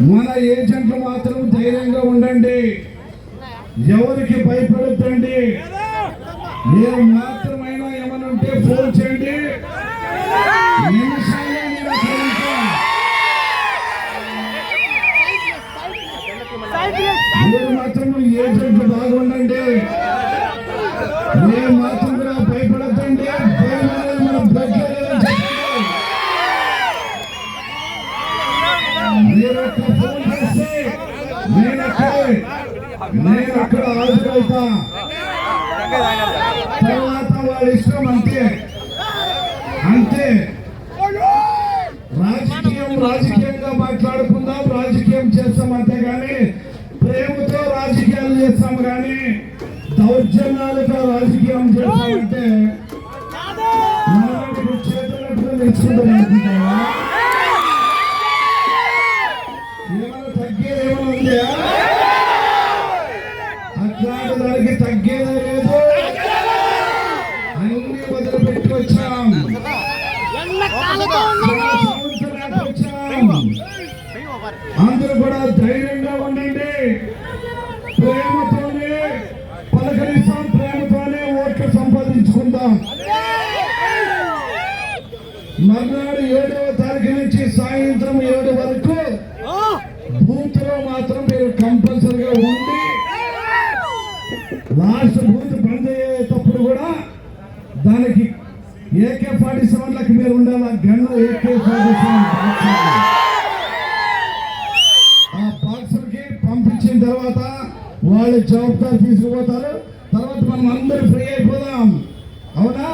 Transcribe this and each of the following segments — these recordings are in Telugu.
ఏజెంట్లు మాత్రం ధైర్యంగా ఉండండి. ఎవరికి భయపడద్దండి. మీరు మాత్రమైనా ఏమైనా ఉంటే ఫోన్ చేయండి. మీరు మాత్రం ఏజెంట్లు బాగుండండి. మీరు మాత్రం ఒక్క ఫోన్ చేస్తే నేను అక్కడే నేను అక్కడ హాజరవుతా తర్వాత వాళ్ళ ఇష్టం అంతే అంతే రాజకీయం రాజకీయంగా మాట్లాడుకుందాం రాజకీయం చేస్తాం అంతే కానీ ప్రేమతో రాజకీయాలు చేస్తాం కానీ దౌర్జన్యాలతో రాజకీయం చేస్తామంటే మనకు చేతులకు అందరూ కూడా ధైర్యంగా ఉండండి. ప్రేమతోనే పలకరిస్తాం ప్రేమతోనే ఓట్లు సంపాదించుకుందాం. మర్నాడు ఏడవ తారీఖు నుంచి సాయంత్రం ఏడు వరకు బూత్లో మాత్రం మీరు కంపల్సరిగా ఉండి లాస్ట్ బూత్ బంద్ అయ్యేటప్పుడు కూడా దానికి ఏకే ఫార్టీ సెవెన్లకు మీరు ఉండాలి? గన్ ఏకే ఫార్టీ సెవెన్ ఆ బాక్సులకి పంపించిన తర్వాత వాళ్ళు జవాబుదారు తీసుకుపోతారు. తర్వాత మనం అందరూ ఫ్రీ అయిపోదాం. అవునా?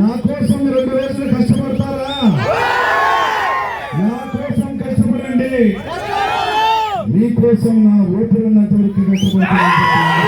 నా కోసం రెండు రోజులు కష్టపడతారా? నా కోసం కష్టపడండి. మీకోసం నా ఓపిక ఉన్నంత వరకు కష్టపడతాను.